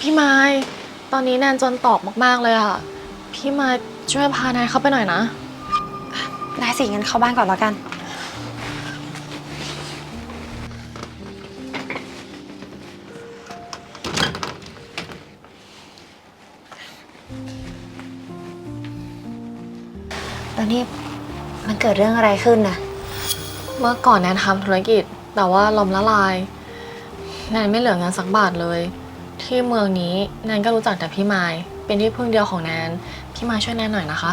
พี่ไม้ตอนนี้แนนจนตอกมากๆเลยอะพี่ไม้ช่วยพาแนนเข้าไปหน่อยนะ ได้สิงั้นเข้าบ้านก่อนแล้วกัน แล้วนี่มันเกิดเรื่องอะไรขึ้นนะเมื่อก่อนแนนทำธุรกิจ แต่ว่าล้มละลาย แนนไม่เหลือเงินสักบาทเลย ที่เมืองนี้แนนก็รู้จักแต่พี่ไม้เป็นที่พึ่งเดียวของแนนพี่ไม้ช่วยแนนหน่อยนะคะ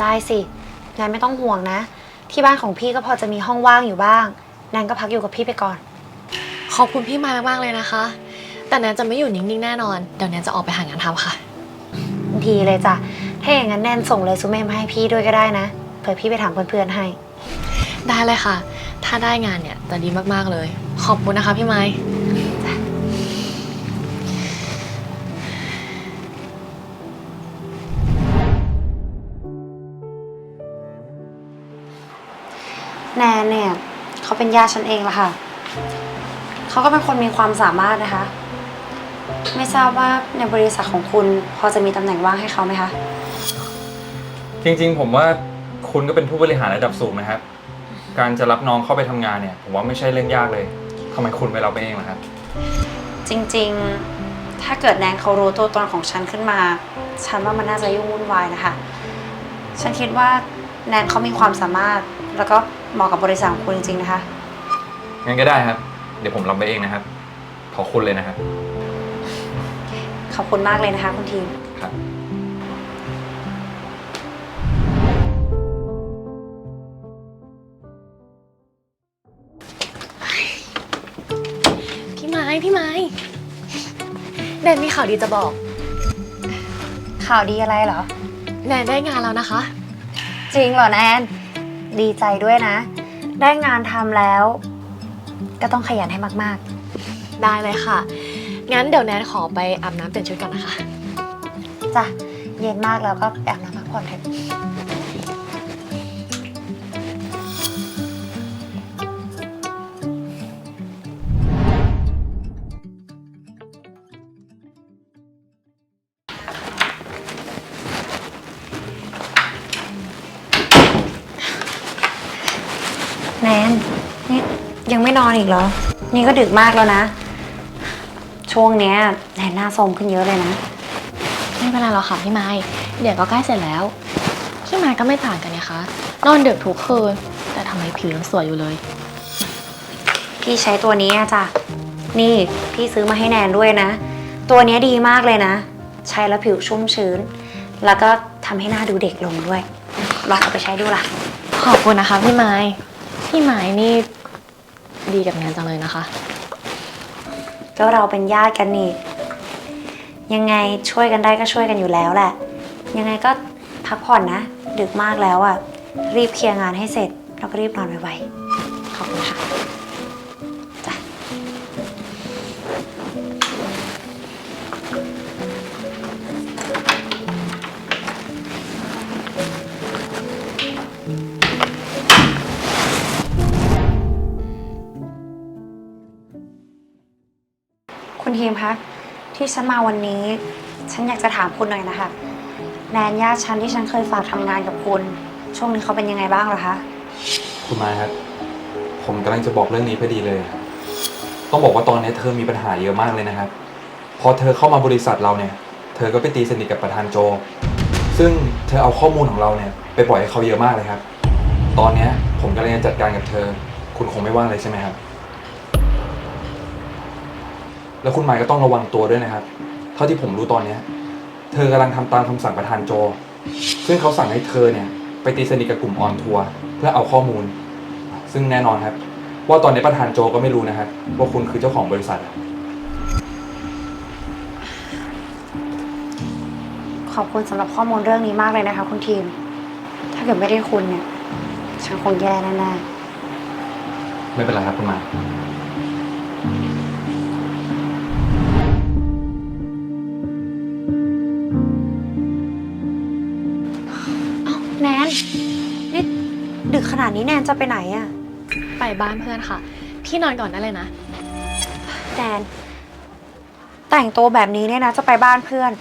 ได้สิแนนไม่ต้องห่วงนะ ที่บ้านของพี่ก็พอจะมีห้องว่างอยู่บ้างแนนก็พักอยู่กับพี่ไปก่อน ขอบคุณพี่ไม้มากๆเลยนะคะ แต่แนนจะไม่อยู่นิ่งๆแน่นอนเดี๋ยวแนนจะออกไปหางานทำค่ะ ดีเลยจ้ะถ้าอย่างนั้นแนนส่งเรซูเม่มาให้พี่ด้วยก็ได้นะเผื่อพี่ไปถามเพื่อนๆให้ ได้เลยค่ะ ถ้าได้งานเนี่ยจะดีมากๆเลย ขอบคุณนะคะพี่ไม้ แนนเนี่ยเขาเป็นญาติฉันเองละค่ะ เขาก็เป็นคนมีความสามารถนะคะ ไม่ทราบว่าในบริษัทของคุณพอจะมีตำแหน่งว่างให้เขาไหมคะ จริงๆ ผมว่าคุณก็เป็นผู้บริหารระดับสูงนะครับ การจะรับน้องเข้าไปทำงานเนี่ย ผมว่าไม่ใช่เรื่องยากเลยทำไมคุณไปรับไปเองล่ะครับ จริงๆ ถ้าเกิดแนนเขารู้ตัวตนของฉันขึ้นมา ฉันว่ามันน่าจะยุ่งวุ่นวายนะคะ ฉันคิดว่าแนนเขามีความสามารถ แล้วก็เหมาะกับบริษัทของคุณจริงๆนะคะ งั้นก็ได้ครับ เดี๋ยวผมรับไปเองนะครับ ขอบคุณเลยนะครับ ขอบคุณมากเลยนะคะ คุณทีม ครับ พี่ไม้ พี่ไม้แนนมีข่าวดีจะบอก ข่าวดีอะไรเหรอ แนนได้งานแล้วนะคะ จริงเหรอแนน ดีใจด้วยนะ ได้งานทำแล้ว ก็ต้องขยันให้มากได้เลยค่ะ งั้นเดี๋ยวแนนขอไปอาบน้ำเปลี่ยนชุดก่อนนะคะ ๆจ้ะเย็นมากแล้วก็ไปอาบน้ำพักผ่อนเถอะ แนนนี่ยังไม่นอนอีกเหรอ นี่ก็ดึกมากแล้วนะ ช่วงเนี้ยแนนหน้าโทรมขึ้นเยอะเลยนะ ไม่เป็นไรหรอกค่ะพี่ไม้เดี๋ยวก็ใกล้เสร็จแล้วพี่ไม้ก็ไม่ต่างกันนะคะ นอนดึกทุกคืนแต่ทำไมผิวยังสวยอยู่เลย พี่ใช้ตัวนี้อะจ้ะ นี่พี่ซื้อมาให้แนนด้วยนะ ตัวเนี้ยดีมากเลยนะ ใช้แล้วผิวชุ่มชื้น แล้วก็ทำให้หน้าดูเด็กลงด้วยลองเอาไปใช้ดูล่ะ ขอบคุณนะคะพี่ไม้ พี่หมายนี่ดีกับแนนจังเลยนะคะ ก็เราเป็นญาติกันนี่ ยังไงช่วยกันได้ก็ช่วยกันอยู่แล้วแหละ ยังไงก็พักผ่อนนะ ดึกมากแล้วอะรีบเคลียร์งานให้เสร็จแล้วก็รีบนอนไวๆขอบคุณค่ะ คุณทีมคะที่ฉันมาวันนี้ ฉันอยากจะถามคุณหน่อยนะคะแนนญาติฉันที่ฉันเคยฝากทำงานกับคุณ ช่วงนี้เขาเป็นยังไงบ้างเหรอคะคุณไม้ครับ ผมกำลังจะบอกเรื่องนี้พอดีเลยต้องบอกว่าตอนนี้เธอมีปัญหาเยอะมากเลยนะครับ พอเธอเข้ามาบริษัทเราเนี่ย เธอก็ไปตีสนิทกับประธานโจ ซึ่งเธอเอาข้อมูลของเราเนี่ยไปปล่อยให้เขาเยอะมากเลยครับ ตอนเนี้ยผมกำลังจะจัดการกับเธอ คุณคงไม่ว่างเลยใช่ไหมครับ แล้วคุณไม้ก็ต้องระวังตัวด้วยนะครับ เท่าที่ผมรู้ตอนเนี้ย เธอกำลังทำตามคำสั่งประธานโจ ซึ่งเขาสั่งให้เธอเนี่ย ไปตีสนิทกับกลุ่มออนทัวร์เพื่อเอาข้อมูล ซึ่งแน่นอนครับ ว่าตอนนี้ประธานโจก็ไม่รู้นะครับว่าคุณคือเจ้าของบริษัท ขอบคุณสำหรับข้อมูลเรื่องนี้มากเลยนะคะคุณทีม ถ้าเกิดไม่ได้คุณเนี่ย ฉันคงแย่แน่ไม่เป็นไรครับคุณไม้ๆเอ้าแนนนี่ดึกขนาดนี้แนนจะไปไหนอะไปบ้านเพื่อนค่ะ พี่นอนก่อนได้เลยนะ แนน แต่งตัวแบบนี้เนี่ยนะ จะไปบ้านเพื่อน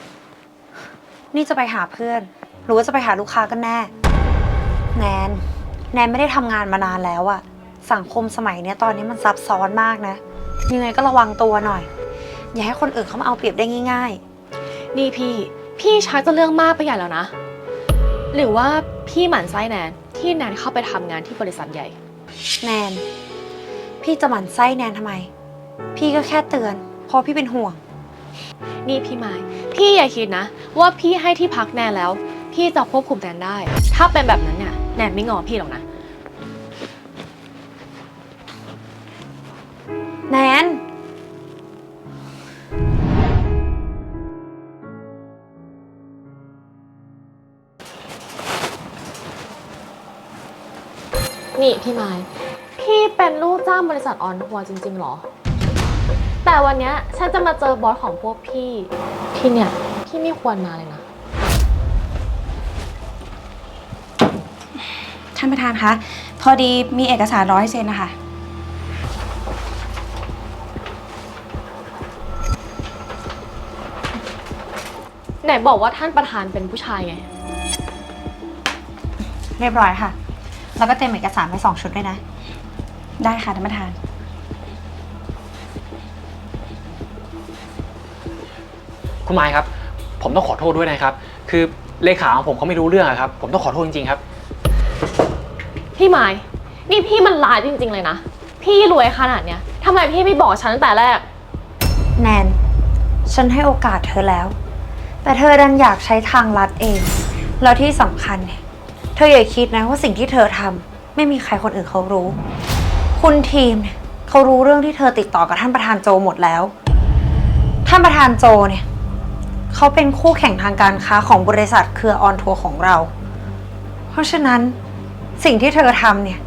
นี่จะไปหาเพื่อน หรือว่าจะไปหาลูกค้ากันแน่ แนน แนนไม่ได้ทำงานมานานแล้วอะสังคมสมัยเนี้ยตอนนี้มันซับซ้อนมากนะ ยังไงก็ระวังตัวหน่อย อย่าให้คนอื่นเขามาเอาเปรียบได้ง่ายนี่พี่ พี่ชักจะเรื่องมากไปใหญ่แล้วนะ หรือว่าพี่หมั่นไส้แนนที่แนนเข้าไปทำงานที่บริษัทใหญ่ๆแนน พี่จะหมั่นไส้แนนทำไม พี่ก็แค่เตือน เพราะพี่เป็นห่วง นี่พี่ไม้พี่อย่าคิดนะ ว่าพี่ให้ที่พักแนนแล้ว พี่จะควบคุมแนนได้ ถ้าเป็นแบบนั้นเนี่ยแนนไม่งอพี่หรอกนะ แนน นี่พี่ไม้พี่เป็นลูกจ้างบริษัทออนทัวร์จริง ๆ หรอ แต่วันเนี้ยฉันจะมาเจอบอสของพวกพี่ ที่เนี่ย พี่ไม่ควรมาเลยนะ ท่านประธานคะ พอดีมีเอกสารร้อยเซ็นนะคะ ไหนบอกว่าท่านประธานเป็นผู้ชายไง เรียบร้อยค่ะ แล้วก็เตรียมเอกสารไว้สองชุดด้วยนะ ได้ค่ะท่านประธาน คุณไม้ครับ ผมต้องขอโทษด้วยนะครับ คือเลขาของผมเขาไม่รู้เรื่องอะครับ ผมต้องขอโทษจริงๆครับ พี่ไม้นี่พี่มันลายจริง ๆ เลยนะ พี่รวยขนาดเนี้ยทำไมพี่ไม่บอกฉันตั้งแต่แรก แนน ฉันให้โอกาสเธอแล้ว แต่เธอดันอยากใช้ทางลัดเอง แล้วที่สำคัญเนี่ยเธออย่าคิดนะว่าสิ่งที่เธอทำไม่มีใครคนอื่นเขารู้ คุณทีมเนี่ยเขารู้เรื่องที่เธอติดต่อกับท่านประธานโจหมดแล้ว ท่านประธานโจเนี่ยเขาเป็นคู่แข่งทางการค้าของบริษัทเครือออนทัวร์ของเรา เพราะฉะนั้นสิ่งที่เธอทำเนี่ย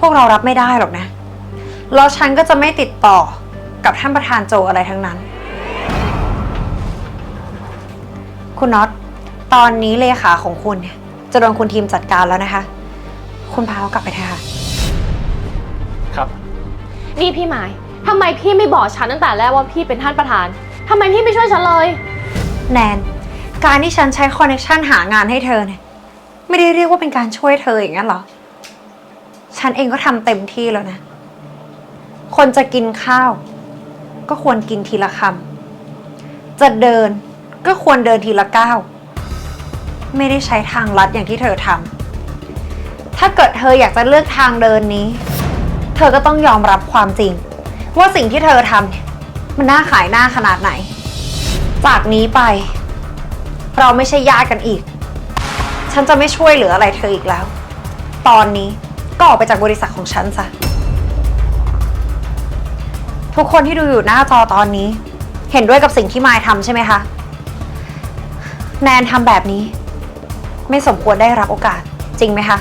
พวกเรารับไม่ได้หรอกนะแล้วฉันก็จะไม่ติดต่อกับท่านประธานโจอะไรทั้งนั้น คุณน็อตตอนนี้เลขาของคุณเนี่ย จะโดนคุณทีมจัดการแล้วนะคะ คุณพาเขากลับไปเถอะค่ะ ครับ นี่พี่ไม้ทำไมพี่ไม่บอกฉันตั้งแต่แรกว่าพี่เป็นท่านประธานทำไมพี่ไม่ช่วยฉันเลย แนน การที่ฉันใช้คอนเนคชันหางานให้เธอเนี่ยไม่ได้เรียกว่าเป็นการช่วยเธออย่างนั้นเหรอ ฉันเองก็ทำเต็มที่แล้วนะ คนจะกินข้าว ก็ควรกินทีละคำจะเดินก็ควรเดินทีละก้าว ไม่ได้ใช้ทางลัดอย่างที่เธอทำถ้าเกิดเธออยากจะเลือกทางเดินนี้ เธอก็ต้องยอมรับความจริง ว่าสิ่งที่เธอทำเนี่ยมันน่าขายหน้าขนาดไหน จากนี้ไป เราไม่ใช่ญาติกันอีก ฉันจะไม่ช่วยเหลืออะไรเธออีกแล้ว ตอนนี้ก็ออกไปจากบริษัทของฉันซะทุกคนที่ดูอยู่หน้าจอตอนนี้ เห็นด้วยกับสิ่งที่มายทำใช่ไหมคะ แนนทำแบบนี้ ไม่สมควรได้รับโอกาสจริงไหมคะ